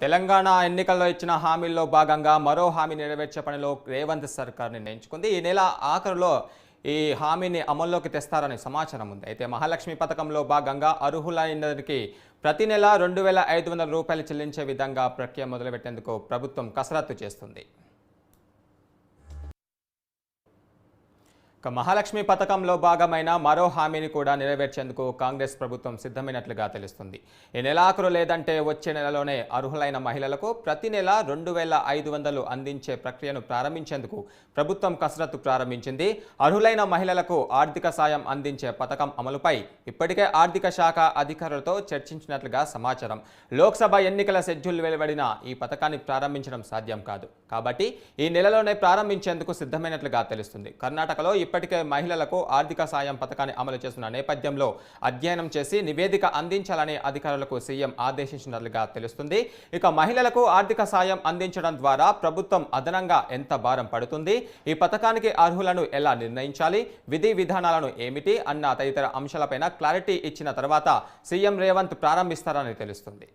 తెలంగాణ ఎన్నికల్లో ఇచ్చిన హామీల్లో భాగంగా మరో హామీ నెరవేర్చే పనిలో రేవంత్ సర్కార్ నిర్ణయించుకుంది. ఈ నెల ఆఖరులో ఈ హామీని అమల్లోకి తెస్తారని సమాచారం ఉంది. అయితే మహాలక్ష్మి పథకంలో భాగంగా అర్హులైనరికి ప్రతి నెల రెండు వేల ఐదు వందల రూపాయలు చెల్లించే విధంగా ప్రక్రియ మొదలుపెట్టేందుకు ప్రభుత్వం కసరత్తు చేస్తుంది. ఇక మహాలక్ష్మి పథకంలో భాగమైన మరో హామీని కూడా నెరవేర్చేందుకు కాంగ్రెస్ ప్రభుత్వం సిద్ధమైనట్లుగా తెలుస్తుంది. ఈ నెలాఖరు లేదంటే వచ్చే నెలలోనే అర్హులైన మహిళలకు ప్రతి నెల రెండు వేల ఐదు వందలు అందించే ప్రక్రియను ప్రారంభించేందుకు ప్రభుత్వం కసరత్తు ప్రారంభించింది. అర్హులైన మహిళలకు ఆర్థిక సాయం అందించే పథకం అమలుపై ఇప్పటికే ఆర్థిక శాఖ అధికారులతో చర్చించినట్లుగా సమాచారం. లోక్సభ ఎన్నికల షెడ్యూల్ వెలువడిన ఈ పథకాన్ని ప్రారంభించడం సాధ్యం కాదు. కాబట్టి ఈ నెలలోనే ప్రారంభించేందుకు సిద్ధమైనట్లుగా తెలుస్తుంది. కర్ణాటకలో ఇప్పటికే మహిళలకు ఆర్థిక సాయం పథకాన్ని అమలు చేస్తున్న నేపథ్యంలో అధ్యయనం చేసి నివేదిక అందించాలని అధికారులకు సీఎం ఆదేశించినట్లుగా తెలుస్తుంది. ఇక మహిళలకు ఆర్థిక సాయం అందించడం ద్వారా ప్రభుత్వం అదనంగా ఎంత భారం పడుతుంది? ఈ పథకానికి అర్హులను ఎలా నిర్ణయించాలి? విధి విధానాలను ఏమిటి? అన్న తదితర అంశాలపైన క్లారిటీ ఇచ్చిన తర్వాత సీఎం రేవంత్ ప్రారంభిస్తారని తెలుస్తుంది.